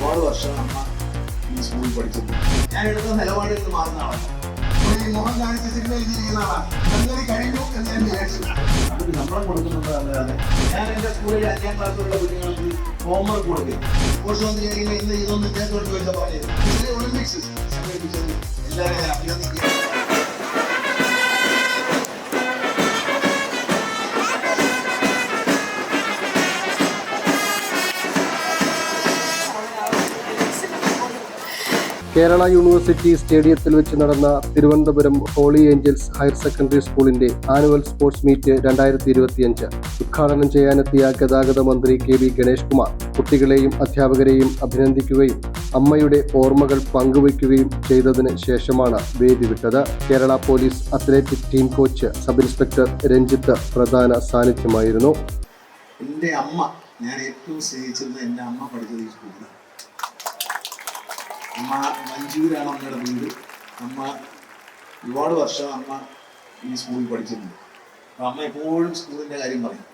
ഒരുപാട് വർഷം അമ്മ ഈ സ്കൂളിൽ പഠിച്ചിട്ടുണ്ട്. ഞാൻ എടുത്ത നിലപാടിൽ നിന്ന് മാറുന്ന ആളാണ് മോഹൻ കാണിച്ച് സിനിമ എഴുതിയിരിക്കുന്ന ആളാണ് അങ്ങനെ കഴിഞ്ഞു എന്ന് ഞാൻ വിചാരിച്ചു ശമ്പളം കൊടുക്കുന്നുണ്ട് അല്ലാതെ ഞാൻ എന്റെ സ്കൂളിൽ അഞ്ചാം ക്ലാസ്സിലുള്ള കുഞ്ഞുങ്ങൾക്ക് ഹോംവർക്ക് കൊടുക്കും. സ്പോർട്സ് മന്ത്രി ആയിരിക്കും ഇന്ന് ഇതൊന്നും ഇദ്ദേഹത്തോട് ചോദിച്ചാൽ ഇതിലെ ഒളിമ്പിക്സ് സംഘടിപ്പിച്ചത് എല്ലാവരെയും ഞാൻ കേരള യൂണിവേഴ്സിറ്റി സ്റ്റേഡിയത്തിൽ വെച്ച് നടന്ന Thiruvananthapuram holy angels higher secondary സ്കൂളിന്റെ ആനുവൽ സ്പോർട്സ് മീറ്റ് രണ്ടായിരത്തി ഇരുപത്തിയഞ്ച് ഉദ്ഘാടനം ചെയ്യാനെത്തിയ ഗതാഗത മന്ത്രി കെ വി ഗണേഷ് കുമാർ. കുട്ടികളെയും അധ്യാപകരെയും അഭിനന്ദിക്കുകയും അമ്മയുടെ ഓർമ്മകൾ പങ്കുവയ്ക്കുകയും ചെയ്തതിന് ശേഷമാണ് വേദി വിട്ടത്. Kerala police athletic team coach sub inspector Ranjith പ്രധാന സാന്നിധ്യമായിരുന്നു. എന്റെ അമ്മ ഞാൻ ഏറ്റവും സ്നേഹിച്ചിരുന്ന എന്റെ അമ്മ പഠിച്ചത് ഈ സ്കൂളിലാണ്. അമ്മ മഞ്ജുവിനാണ് അമ്മയുടെ വീട് അമ്മ ഒരുപാട് വർഷം അമ്മ ഈ സ്കൂളിൽ പഠിച്ചിട്ടുണ്ട്. അപ്പം അമ്മ എപ്പോഴും സ്കൂളിന്റെ കാര്യം പറയും.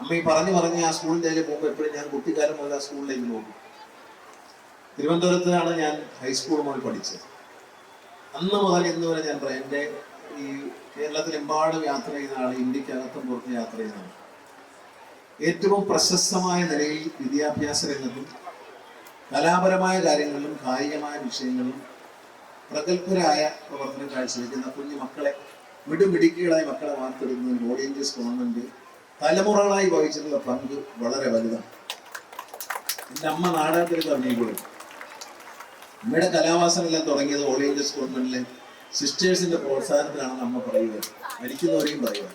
അമ്മ ഈ പറഞ്ഞു പറഞ്ഞ് ആ സ്കൂളിന്റെ കാര്യം പോകുമ്പോൾ എപ്പോഴും ഞാൻ കുട്ടിക്കാലം മുതൽ ആ സ്കൂളിലേക്ക് പോകും. തിരുവനന്തപുരത്താണ് ഞാൻ ഹൈസ്കൂൾ മുതൽ പഠിച്ചത്. അന്ന് മുതൽ ഇന്ന് വരെ ഞാൻ പറയാം എന്റെ ഈ കേരളത്തിലെമ്പാടും യാത്ര ചെയ്യുന്ന ആൾ ഇന്ത്യക്കകത്തും പുറത്ത് യാത്ര ചെയ്യുന്ന ഏറ്റവും പ്രശസ്തമായ നിലയിൽ വിദ്യാഭ്യാസ രംഗത്തും കലാപരമായ കാര്യങ്ങളിലും കായികമായ വിഷയങ്ങളിലും പ്രഗത്ഭരായ പ്രവർത്തനം കാഴ്ചവെക്കുന്ന കുഞ്ഞു മക്കളെ മിടുമിടുക്കികളായി മക്കളെ വാർത്തെടുക്കുന്നതിൽ ഓഡിയൻസ് ഗവൺമെന്റ് തലമുറകളായി വഹിച്ചിട്ടുള്ള പങ്ക് വളരെ വലുതാണ്. എന്റെ അമ്മ നാടകത്തിൽ തുടങ്ങിയപ്പോഴും അമ്മയുടെ കലാവാസനെല്ലാം തുടങ്ങിയത് ഇന്ത്യസ് ഗവൺമെന്റിലെ സിസ്റ്റേഴ്സിന്റെ പ്രോത്സാഹനത്തിലാണെന്ന് അമ്മ പറയുക മരിക്കുന്നവരെയും പറയുക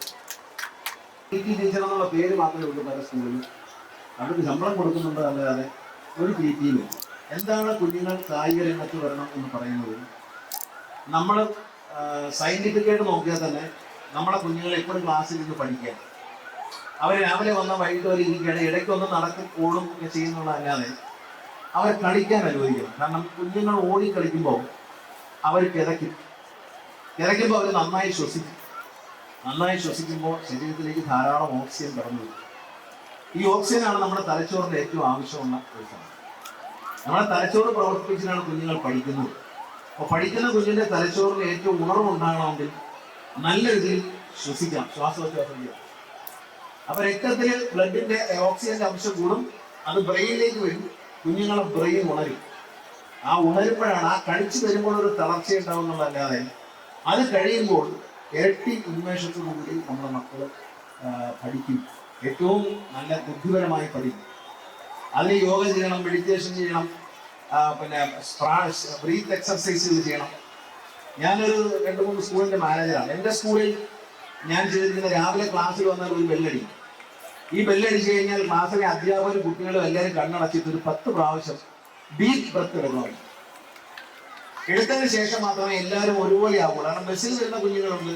ടീച്ചർ എന്നുള്ള പേര് മാത്രമേ ഉള്ളൂ പല സ്കൂളിലും. അവർക്ക് ശമ്പളം കൊടുക്കുന്നുണ്ട് അല്ലാതെ ഒരു ടിയിലും എന്താണ് കുഞ്ഞുങ്ങൾ കായിക രംഗത്ത് വരണം എന്ന് പറയുന്നത്? നമ്മൾ സയന്റിഫിക്കായിട്ട് നോക്കിയാൽ തന്നെ നമ്മളെ കുഞ്ഞുങ്ങളെ എപ്പോഴും ക്ലാസ്സിൽ നിന്ന് പഠിക്കുക. അവർ രാവിലെ വന്ന വൈകിട്ട് വരെ ഇരിക്കുകയാണ് ഇടയ്ക്ക് ഒന്ന് നടക്കും ഓടും ഒക്കെ ചെയ്യുന്നുള്ളതല്ലാതെ അവരെ കളിക്കാൻ അനുവദിക്കണം. കാരണം കുഞ്ഞുങ്ങൾ ഓടി കളിക്കുമ്പോൾ അവർ കിതയ്ക്കും കിതയ്ക്കുമ്പോൾ അവർ നന്നായി ശ്വസിക്കും. നന്നായി ശ്വസിക്കുമ്പോൾ ശരീരത്തിലേക്ക് ധാരാളം ഓക്സിജൻ കടന്നു വരും. ഈ ഓക്സിജനാണ് നമ്മുടെ തലച്ചോറിന് ഏറ്റവും ആവശ്യമുള്ള ഒരു സാധനം. നമ്മുടെ തലച്ചോറ് പ്രവർത്തിപ്പിച്ചിട്ടാണ് കുഞ്ഞുങ്ങൾ പഠിക്കുന്നത്. അപ്പോൾ പഠിക്കുന്ന കുഞ്ഞിന്റെ തലച്ചോറിന് ഏറ്റവും ഉണർവുണ്ടാകണമെങ്കിൽ നല്ല രീതിയിൽ ശ്വസിക്കാം ശ്വാസോച്ഛ്വാസം ചെയ്യാം. അപ്പൊ രക്തത്തിൽ ബ്ലഡിന്റെ ഓക്സിജന്റെ അംശം കൂടും അത് ബ്രെയിനിലേക്ക് വരും കുഞ്ഞുങ്ങളെ ബ്രെയിൻ ഉണരും. ആ ഉണരുമ്പോഴാണ് ആ കഴിച്ചു വരുമ്പോൾ ഒരു തളർച്ച ഉണ്ടാവുന്നതല്ലാതെ അത് കഴിയുമ്പോൾ ഇരട്ടി ഉന്മേഷത്തോടുകൂടി നമ്മുടെ മക്കൾ പഠിക്കും. ഏറ്റവും നല്ല ബുദ്ധിപരമായി പഠിക്കും അതിന് യോഗ ചെയ്യണം മെഡിറ്റേഷൻ ചെയ്യണം പിന്നെ ബ്രീത്ത് എക്സർസൈസുകൾ ചെയ്യണം. ഞാനൊരു രണ്ട് മൂന്ന് സ്കൂളിന്റെ മാനേജറാണ് എന്റെ സ്കൂളിൽ ഞാൻ ചെയ്തിരിക്കുന്ന രാവിലെ ക്ലാസ്സിൽ വന്നാൽ ഒരു ബെല്ലടി ഈ ബെല്ലടിച്ച് കഴിഞ്ഞാൽ ക്ലാസ്സിലെ അധ്യാപകരും കുട്ടികളും എല്ലാവരും കണ്ണടച്ചിട്ട് ഒരു പത്ത് പ്രാവശ്യം ഡീപ് ബ്രത്ത് എടുക്കണം. എടുത്തതിന് ശേഷം മാത്രമേ എല്ലാവരും ഒരുപോലെ ആവുള്ളൂ കാരണം ബസ്സിൽ വരുന്ന കുഞ്ഞുങ്ങളുണ്ട്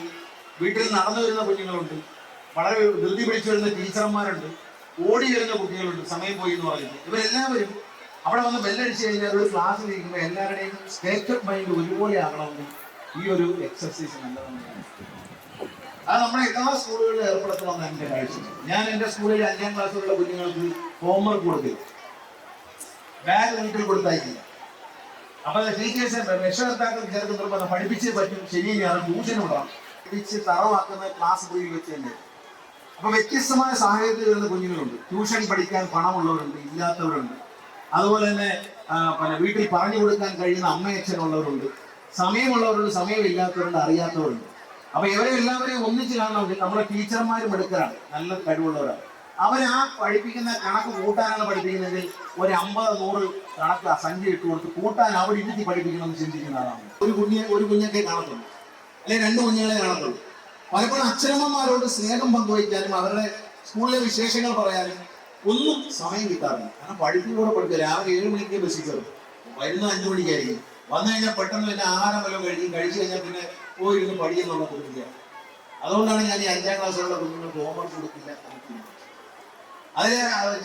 വീട്ടിൽ നടന്നു വരുന്ന കുഞ്ഞുങ്ങളുണ്ട്. വളരെ ധൃതി പിടിച്ചു വരുന്ന ടീച്ചർമാരുണ്ട് ഓടി വരുന്ന കുട്ടികളുണ്ട് സമയം പോയി എന്ന് പറയുന്നത്. ഇവരെല്ലാവരും അവിടെ വന്ന് ബെല്ലടിച്ച് കഴിഞ്ഞാൽ ഒരു ക്ലാസ് ഇരിക്കുമ്പോൾ എല്ലാവരുടെയും സ്റ്റേറ്റ് ഓഫ് മൈൻഡ് ഒരുപോലെ ആകണമെന്ന് ഈ ഒരു എക്സർസൈസ് നല്ലതാണ്. അത് നമ്മുടെ എല്ലാ സ്കൂളുകളിലും ഏർപ്പെടുത്തണമെന്ന് എന്റെ കാഴ്ച. ഞാൻ എന്റെ സ്കൂളിൽ അഞ്ചാം ക്ലാസ്സിലുള്ള കുഞ്ഞുങ്ങൾക്ക് ഹോംവർക്ക് കൊടുക്കില്ല ബാഗ് വീട്ടിൽ കൊടുത്തയക്കില്ല അപ്പൊ ടീച്ചേഴ്സ് രക്ഷകർത്താക്കൾ ചേർത്ത് പഠിപ്പിച്ചേ പറ്റും. ഞാൻ ട്യൂഷൻ വിടണം പഠിപ്പിച്ച് തറവാക്കുന്ന ക്ലാസ് മുറിയിൽ വെച്ച് തന്നെ അപ്പൊ വ്യത്യസ്തമായ സാഹചര്യത്തിൽ വരുന്ന കുഞ്ഞുങ്ങളുണ്ട്. ട്യൂഷൻ പഠിക്കാൻ പണമുള്ളവരുണ്ട് ഇല്ലാത്തവരുണ്ട്. അതുപോലെ തന്നെ പിന്നെ വീട്ടിൽ പറഞ്ഞു കൊടുക്കാൻ കഴിയുന്ന അമ്മയച്ഛനുള്ളവരുണ്ട്. സമയമുള്ളവരുണ്ട് സമയമില്ലാത്തവരുണ്ട് അറിയാത്തവരുണ്ട്. അപ്പൊ ഇവരെ എല്ലാവരെയും ഒന്നിച്ച് കാണണമെങ്കിൽ നമ്മുടെ ടീച്ചർമാരും എടുക്കലാണ് നല്ല കഴിവുള്ളവരാണ്. അവർ ആ പഠിപ്പിക്കുന്ന കണക്ക് കൂട്ടാനാണ് പഠിപ്പിക്കുന്നതെങ്കിൽ ഒരു അമ്പത് നൂറ് കണക്ക് സംഖ്യ ഇട്ട് കൊടുത്ത് കൂട്ടാൻ അവിടെ ഇരുത്തി പഠിപ്പിക്കണമെന്ന് ചിന്തിക്കുന്ന ആളാണ്. ഒരു കുഞ്ഞെ ഒരു കുഞ്ഞൊക്കെ കാണത്തുള്ളൂ. അല്ലെങ്കിൽ രണ്ട് കുഞ്ഞുങ്ങളെ കാണത്തുള്ളൂ. പലപ്പോഴും അച്ഛനമ്മമാരോട് സ്നേഹം പങ്കുവയ്ക്കാനും അവരുടെ സ്കൂളിലെ വിശേഷങ്ങൾ പറയാനും ഒന്നും സമയം കിട്ടാറില്ല. കാരണം പഠിപ്പിക്കൂടെ പഠിക്കുക രാവിലെ ഏഴ് മണിക്ക് ബസ്സിൽ കയറും വരുന്ന അഞ്ചു മണിക്കായിരിക്കും. വന്നു കഴിഞ്ഞാൽ പെട്ടെന്ന് പിന്നെ ആഹാരം വല്ലതും കഴിക്കും. കഴിച്ചു കഴിഞ്ഞാൽ പിന്നെ പോയിരുന്ന് പഠിക്കുന്നുള്ള കുട്ടിക്കുക അതുകൊണ്ടാണ് ഞാൻ ഈ അഞ്ചാം ക്ലാസ്സിലുള്ള കുഞ്ഞുങ്ങൾക്ക് ഹോംവർക്ക് കൊടുക്കില്ല അതിൽ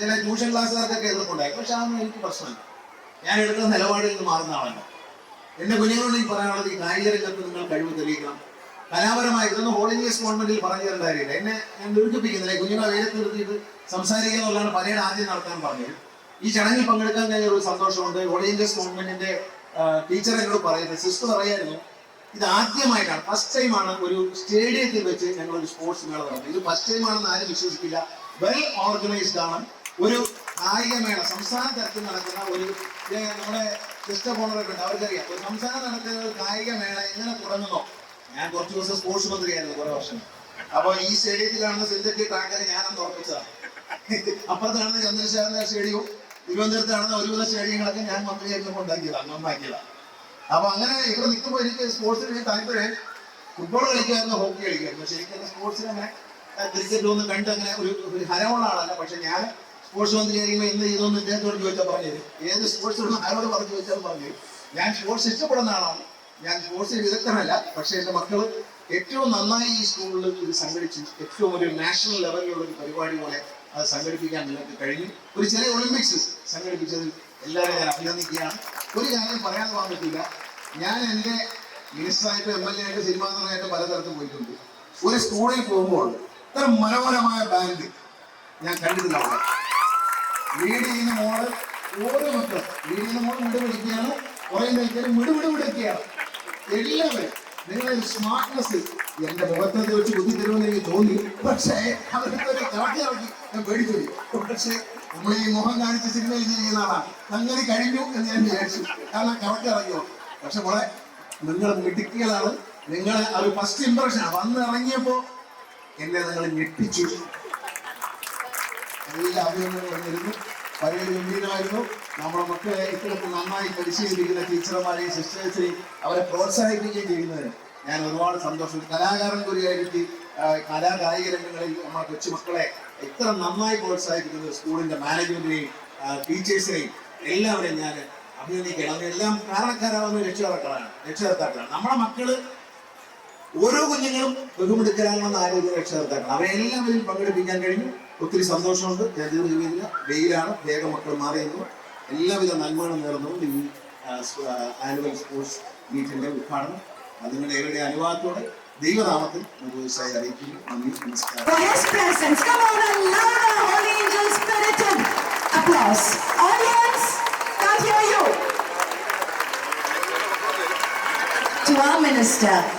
ചില ട്യൂഷൻ ക്ലാസ്സുകാർക്കൊക്കെ എതിർപ്പുണ്ടായി പക്ഷെ അതൊന്നും എനിക്ക് പ്രശ്നമില്ല. ഞാൻ എടുക്കുന്ന നിലപാടിൽ നിന്ന് മാറുന്ന ആളല്ല. എന്റെ കുഞ്ഞുങ്ങളോട് ഈ പറയാനുള്ളത് ഈ കായിക രംഗത്ത് നിങ്ങൾ കഴിവ് തെളിയിക്കണം. കലാപരമായി ഇതൊന്നും ഹോൾ ഇന്ത്യസ് ഗവൺമെന്റിൽ പറഞ്ഞു തരേണ്ട കാര്യമില്ല. എന്നെ ഞാൻ ദുരിപ്പിക്കുന്നില്ല കുഞ്ഞുങ്ങളെ വേഗത്ത് നിർത്തിയിട്ട് സംസാരിക്കുക എന്നുള്ളതാണ് പരേഡ് ആദ്യം നടത്താൻ പറഞ്ഞത്. ഈ ചടങ്ങിൽ പങ്കെടുക്കാൻ കഴിഞ്ഞ ഒരു സന്തോഷമുണ്ട്. ഓളിയൻസ് ഗവൺമെന്റിന്റെ ടീച്ചർ എന്നോട് പറയുന്നത് സിസ്റ്റർ പറയായിരുന്നു ഇത് ആദ്യമായിട്ടാണ് ഫസ്റ്റ് ടൈമാണ് ഒരു സ്റ്റേഡിയത്തിൽ വെച്ച് ഞങ്ങൾ ഒരു സ്പോർട്സ് മേള നടത്തുന്നത്. ഇത് ഫസ്റ്റ് ടൈം ആണെന്ന് ആരും വിശ്വസിക്കില്ല. വെൽ ഓർഗനൈസ്ഡ് ആണ്. ഒരു കായികമേള സംസ്ഥാന തലത്തിൽ നടക്കുന്ന ഒരു നമ്മുടെ സിസ്റ്റർ ഓണറൊക്കെ ഉണ്ട്. അവർക്കറിയാം. ഒരു സംസ്ഥാനം നടക്കുന്ന ഒരു കായികമേള എങ്ങനെ തുടങ്ങുന്നോ ഞാൻ കുറച്ച് ദിവസം സ്പോർട്സ് മന്ത്രിയായിരുന്നു കുറെ വർഷം. അപ്പൊ ഈ സ്റ്റേഡിയത്തിലാണ് സിന്തറ്റിക് ട്രാക്കറെ ഞാനന്ന് ഉറപ്പിച്ചതാണ് അപ്പുറത്താണ് ചന്ദ്രശേഖരൻ സ്റ്റേഡിയവും തിരുവനന്തപുരത്താണ് ഒരുവിധ സ്റ്റേഡിയങ്ങളൊക്കെ ഞാൻ മന്ത്രിയായിരുന്നു ഉണ്ടാക്കിയതാണ് നന്നാക്കിയതാണ് അപ്പൊ അങ്ങനെ ഇവിടെ നിൽക്കുമ്പോൾ എനിക്ക് സ്പോർട്സിന് താല്പര്യം. ഫുട്ബോൾ കളിക്കുമായിരുന്നു ഹോക്കി കളിക്കുമായിരുന്നു ശരിക്കും സ്പോർട്സിന് അങ്ങനെ ക്രിക്കറ്റ് ഒന്നും കണ്ട് അങ്ങനെ ഒരു ഹരമുള്ള ആളല്ല. പക്ഷെ ഞാൻ സ്പോർട്സ് മന്ത്രിയായിരിക്കുമ്പോൾ എന്ത് ചെയ്തോന്ന് ഇദ്ദേഹത്തോട് ചോദിച്ചാൽ പറഞ്ഞു ഏത് സ്പോർട്സ് ആരോട് പറഞ്ഞു ചോദിച്ചാൽ പറഞ്ഞു ഞാൻ സ്പോർട്സ് ഇഷ്ടപ്പെടുന്ന ആളാണ്. ഞാൻ സ്പോർട്സിൽ വിദഗ്ധനല്ല പക്ഷേ എന്റെ മക്കൾ ഏറ്റവും നന്നായി ഈ സ്കൂളിൽ ഇത് സംഘടിച്ചു ഏറ്റവും ഒരു നാഷണൽ ലെവലിലുള്ള ഒരു പരിപാടി പോലെ അത് സംഘടിപ്പിക്കാൻ നിങ്ങൾക്ക് കഴിഞ്ഞു. ഒരു ചെറിയ ഒളിമ്പിക്സ് സംഘടിപ്പിച്ചതിൽ എല്ലാവരും ഞാൻ അഭിനന്ദിക്കുകയാണ്. ഒരു കാര്യം പറയാൻ പറ്റില്ല. ഞാൻ എന്റെ മിനിസ്റ്ററായിട്ടും എം എൽ എ ആയിട്ട് സിനിമാ നടനായിട്ടും പലതരത്തിൽ പോയിട്ടുണ്ട്. ഒരു സ്കൂളിൽ പോകുമ്പോൾ ഇത്ര മനോഹരമായ ബാൻഡ് ഞാൻ കണ്ടിട്ടില്ല അവിടെ. ലീഡ് ചെയ്യുന്ന മോൾ ഓരോ മക്കൾ ലീഡ് ചെയ്യുന്ന മോൾ മിട് പിടിക്കുകയാണ് കുറെ പിടിക്കുകയാണ് എല്ലാവരും നിങ്ങളുടെ സ്മാർട്ട്നെസ് എന്റെ മുഖത്തൊക്കെ വെച്ച് ബുദ്ധി തരുമെന്ന് എനിക്ക് തോന്നി. പക്ഷേ അവർക്ക് ഒരു കാട്ടി ഇറക്കി ഞാൻ പേടിച്ചു പക്ഷേ നമ്മൾ ഈ മുഖം കാണിച്ച് സിനിമയിൽ ചെയ്യുന്ന ആളാണ് അങ്ങനെ കഴിഞ്ഞു എന്ന് ഞാൻ വിചാരിച്ചു. കാരണം കറക്റ്റ് ഇറങ്ങിയോ പക്ഷെ മോളെ നിങ്ങൾ മിടുക്കികളാണ്. നിങ്ങൾ ഒരു ഫസ്റ്റ് ഇംപ്രഷൻ വന്ന് ഇറങ്ങിയപ്പോ എന്നെ നിങ്ങൾ ഞെട്ടിച്ചു. എല്ലാ അഭിനന്ദനങ്ങളും പഴയ ഗംഭീരമായിരുന്നു നമ്മുടെ മക്കളെ ഇത്തരത്തിൽ നന്നായി പരിശീലിപ്പിക്കുന്ന ടീച്ചർമാരെയും സിസ്റ്റേഴ്സിനെയും അവരെ പ്രോത്സാഹിപ്പിക്കുകയും ചെയ്യുന്നതിന് ഞാൻ ഒരുപാട് സന്തോഷം. കലാകാരൻ കൂടിയായിട്ട് കലാകായിക രംഗങ്ങളിൽ നമ്മുടെ കൊച്ചുമക്കളെ ഇത്ര നന്നായി പ്രോത്സാഹിപ്പിക്കുന്നത് സ്കൂളിന്റെ മാനേജ്മെന്റിനെയും ടീച്ചേഴ്സിനെയും എല്ലാവരെയും ഞാൻ അഭിനന്ദിക്കണം എല്ലാം കാരണക്കാരാവുന്ന രക്ഷകർത്താക്കളാണ്. രക്ഷകർത്താക്കളാണ്. നമ്മുടെ മക്കൾ ഓരോ കുഞ്ഞുങ്ങളും ബഹുമെടുക്കലാണെന്ന് ആരോഗ്യ രക്ഷകർത്താക്കൾ. അവരെല്ലാവരും പങ്കെടുപ്പിക്കാൻ കഴിഞ്ഞു. ഒത്തിരി സന്തോഷമുണ്ട്. ഞാൻ വെയിലാണ്. വേഗം മക്കൾ മാറിയിരുന്നു. എല്ലാവിധ നന്മകളും നേർന്നുകൊണ്ട് ഈ ആനുവൽ സ്പോർട്സ് മീറ്റിന്റെ ഉദ്ഘാടനം. അത് നിങ്ങളുടെ ഏവരുടെ അനുവാദത്തോടെ ദൈവനാമത്തിൽ നിർവഹിച്ചായി അറിയിക്കുന്നു. നന്ദി. നമസ്കാരം. To our minister,